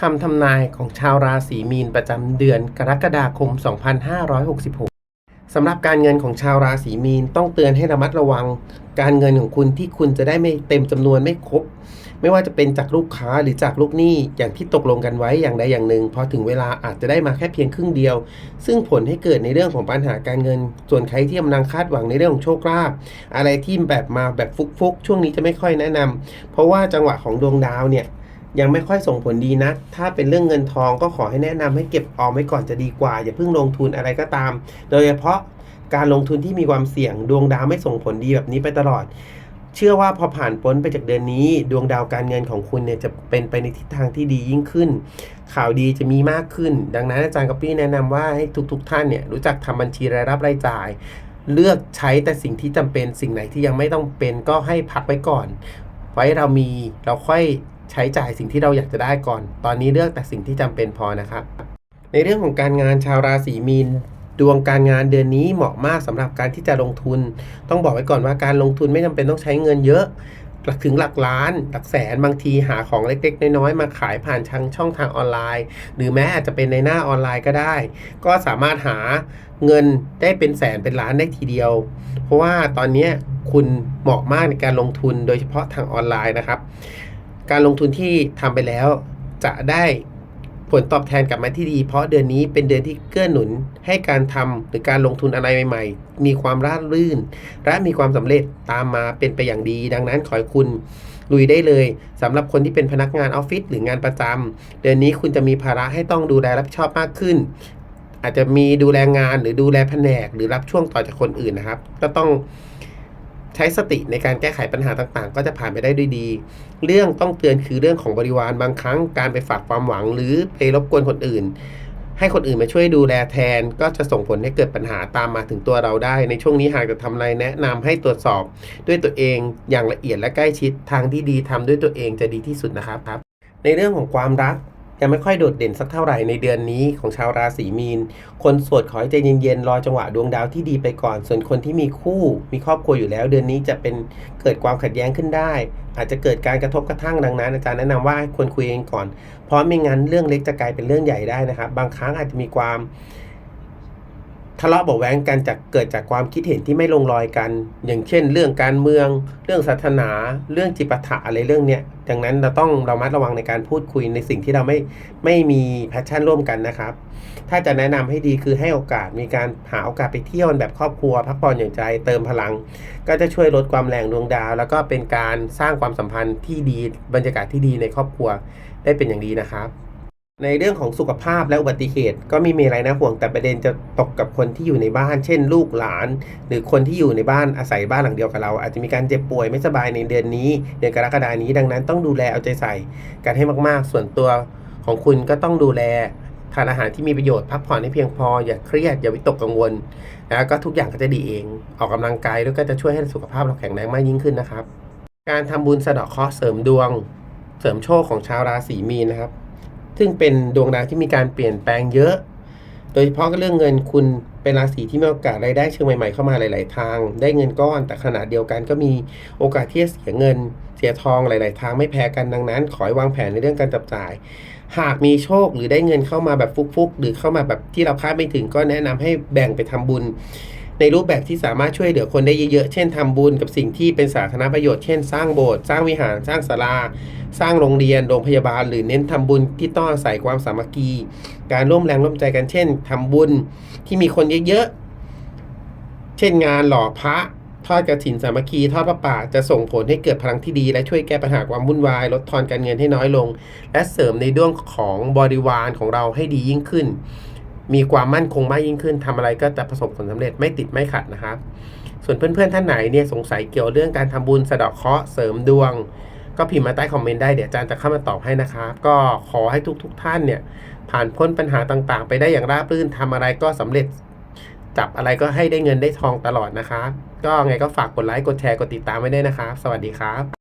คำทำนายของชาวราศีมีนประจำเดือนกรกฎาคม 2566 สำหรับการเงินของชาวราศีมีนต้องเตือนให้ระมัดระวัง การเงินของคุณที่คุณจะได้ไม่เต็มจำนวนไม่ครบ ไม่ว่าจะเป็นจากลูกค้าหรือจากลูกหนี้อย่างที่ตกลงกันไว้อย่างใดอย่างหนึ่งพอถึงเวลาอาจจะได้มาแค่เพียงครึ่งเดียว ซึ่งผลให้เกิดในเรื่องของปัญหาการเงิน ส่วนใครที่กำลังคาดหวังในเรื่องของโชคลาภอะไรที่แบบมาแบบฟุกๆ ช่วงนี้จะไม่ค่อยแนะนำเพราะว่าจังหวะของดวงดาวเนี่ย ยังไม่ค่อยส่งผลดีนะถ้าเป็นเรื่องเงินทองก็ขอให้แนะนำให้เก็บออมไว้ก่อนจะดีกว่า อย่าเพิ่งลงทุนอะไรก็ตาม โดยเฉพาะการลงทุนที่มีความเสี่ยง ดวงดาวไม่ส่งผลดีแบบนี้ไปตลอด เชื่อว่าพอผ่านพ้นไปจากเดือนนี้ ดวงดาวการเงินของคุณเนี่ยจะเป็นไปในทิศทางที่ดียิ่งขึ้น ข่าวดีจะมีมากขึ้น ดังนั้นอาจารย์กับปี้แนะนำว่าให้ทุกๆทท่านเนี่ยรู้จักทำบัญชีรายรับรายจ่ายเลือกใช้แต่สิ่งที่จำเป็นสิ่งไหนที่ยังไม่ต้องเป็นก็ให้พักไว้ก่อน ไว้เรามีเราค่อย ใช้จ่ายสิ่งที่เราอยากจะได้ก่อน ตอนนี้เลือกแต่สิ่งที่จำเป็นพอนะครับ ในเรื่องของการงานชาวราศีมีนดวงการงานเดือนนี้เหมาะมากสำหรับการที่จะลงทุน ต้องบอกไว้ก่อนว่าการลงทุนไม่จำเป็นต้องใช้เงินเยอะหลักถึงหลักล้าน หลักแสนบางทีหาของเล็ก ๆ น้อยๆมาขายผ่านทางช่องทางออนไลน์ หรือแม้อาจจะเป็นในหน้าออนไลน์ก็ได้ ก็สามารถหาเงินได้เป็นแสนเป็นล้านได้ทีเดียว เพราะว่าตอนนี้คุณเหมาะมากในการลงทุนโดยเฉพาะทางออนไลน์นะครับ การลงทุนที่ทำไปแล้ว จะได้ผลตอบแทนกลับมาที่ดี เพราะเดือนนี้เป็นเดือนที่เกื้อหนุนให้การทำหรือการลงทุนอะไรใหม่ ๆ มีความราบรื่น และมีความสำเร็จตามมาเป็นไปอย่างดี ดังนั้นขอให้คุณลุยได้เลยสำหรับคนที่เป็นพนักงานออฟฟิศหรืองานประจำเดือนนี้คุณจะมีภาระให้ต้องดูแลรับผิดชอบมากขึ้น อาจจะมีดูแลงานหรือดูแลแผนก หรือรับช่วงต่อจากคนอื่นนะครับ ก็ต้อง ใช้สติในการแก้ไขปัญหาต่างๆ ก็จะผ่านไปได้ด้วยดี เรื่องต้องเตือนคือเรื่องของบริวารบางครั้งการไปฝากความหวัง หรือไปรบกวนคนอื่น ให้คนอื่นมาช่วยดูแลแทน ก็จะส่งผลให้เกิดปัญหาตามมาถึงตัวเราได้ ในช่วงนี้หากจะทำอะไรแนะนำให้ตรวจสอบ ด้วยตัวเองอย่างละเอียดและใกล้ชิดทางที่ดีทำด้วยตัวเองจะดีที่สุดนะครับครับ ในเรื่องของความรัก ยังไม่ค่อยโดดเด่นสักเท่าไหร่ในเดือนนี้ของชาวราศีมีน คนโสดขอให้ใจเย็นๆรอจังหวะดวงดาวที่ดีไปก่อน ส่วนคนที่มีคู่มีครอบครัวอยู่แล้ว เดือนนี้จะเป็นเกิดความขัดแย้งขึ้นได้ อาจจะเกิดการกระทบกระทั่งดังนั้น อาจารย์แนะนำว่าควรคุยกันก่อน เพราะไม่งั้นเรื่องเล็กจะกลายเป็นเรื่องใหญ่ได้นะครับบางครั้งอาจจะมีความ ทะเลาะเบาะแว้งกันจากเกิดจากความคิดเห็นที่ไม่ลงรอยกัน อย่างเช่น เรื่องการเมือง เรื่องศาสนา เรื่องจิปาถะอะไรเรื่องเนี้ยดังนั้นเราต้องเรามัดระวังในการพูดคุยในสิ่งที่เราไม่ไม่มีแพชชั่นร่วมกันนะครับ ถ้าจะแนะนำให้ดีคือให้โอกาสมีการหาโอกาสไปเที่ยวแบบครอบครัว พักผ่อนหย่อนใจเติมพลัง ก็จะช่วยลดความแรงดวงดาว แล้วก็เป็นการสร้างความสัมพันธ์ที่ดีบรรยากาศที่ดีในครอบครัวได้เป็นอย่างดีนะครับ ในเรื่องของสุขภาพและอุบัติเหตุ ก็ไม่มีอะไรนะห่วงแต่ประเด็นจะตกกับคนที่อยู่ในบ้าน เช่น ลูกหลาน หรือคนที่อยู่ในบ้านอาศัยบ้านหลังเดียวกับเรา อาจจะมีการเจ็บป่วยไม่สบายในเดือนนี้ เดือนกรกฎานี้ ดังนั้นต้องดูแลเอาใจใส่กันให้มากๆ ส่วนตัวของคุณก็ต้องดูแลทานอาหารที่มีประโยชน์พักผ่อนให้เพียงพอ อย่าเครียด อย่าวิตกกังวลแล้วก็ทุกอย่างก็จะดีเอง ออกกำลังกายด้วยก็จะช่วยให้สุขภาพเราแข็งแรงมากยิ่งขึ้นนะครับ การทำบุญสะเดาะเคราะห์เสริมดวง เสริมโชคของชาวราศีมีนนะครับ ซึ่งเป็นดวงดาวที่มีการเปลี่ยนแปลงเยอะ โดยเฉพาะเรื่องเงินคุณเป็นราศีที่มีโอกาสรายได้เชิงใหม่ๆเข้ามาหลาย ๆ ทาง ได้เงินก้อนแต่ขณะเดียวกันก็มีโอกาสที่จะเสียเงิน เสียทองหลาย ๆ ทางไม่แพ้กันดังนั้น ขอให้วางแผนในเรื่องการจับจ่าย หากมีโชคหรือได้เงินเข้ามาแบบฟุกๆ หรือเข้ามาแบบที่เราคาดไม่ถึงก็แนะนำให้แบ่งไปทำบุญ ในรูปแบบที่สามารถช่วยเหลือคนได้เยอะๆ เช่นทำบุญกับสิ่งที่เป็นสาธารณประโยชน์ เช่น สร้างโบสถ์ สร้างวิหาร สร้างศาลา สร้างโรงเรียน โรงพยาบาล หรือเน้นทำบุญที่ต้องอาศัยความสามัคคี การร่วมแรงร่วมใจกัน เช่นทำบุญที่มีคนเยอะๆ เช่นงานหล่อพระ ทอดกระถินสามัคคี ทอดพระป่า จะส่งผลให้เกิดพลังที่ดี และช่วยแก้ปัญหาความวุ่นวาย ลดทอนการเงินให้น้อยลง และเสริมในเรื่องของบริวารของเราให้ดียิ่งขึ้น มีความมั่นคงมากยิ่งขึ้นทำอะไรก็จะประสบผลสำเร็จไม่ติดไม่ขัดนะครับ ส่วนเพื่อนๆท่านไหนเนี่ยสงสัยเกี่ยวเรื่องการทำบุญสะเดาะเคราะห์เสริมดวง ก็พิมพ์มาใต้คอมเมนต์ได้เดี๋ยวอาจารย์จะเข้ามาตอบให้นะครับ ก็ขอให้ทุกๆทท่านเนี่ยผ่านพ้นปัญหาต่างๆ ไปได้อย่างราบรื่นทำอะไรก็สำเร็จจับอะไรก็ให้ได้เงินได้ทองตลอดนะครับ ก็ไงก็ฝากกดไลค์กดแชร์กดติดตามไว้ด้วยนะครับ สวัสดีครับ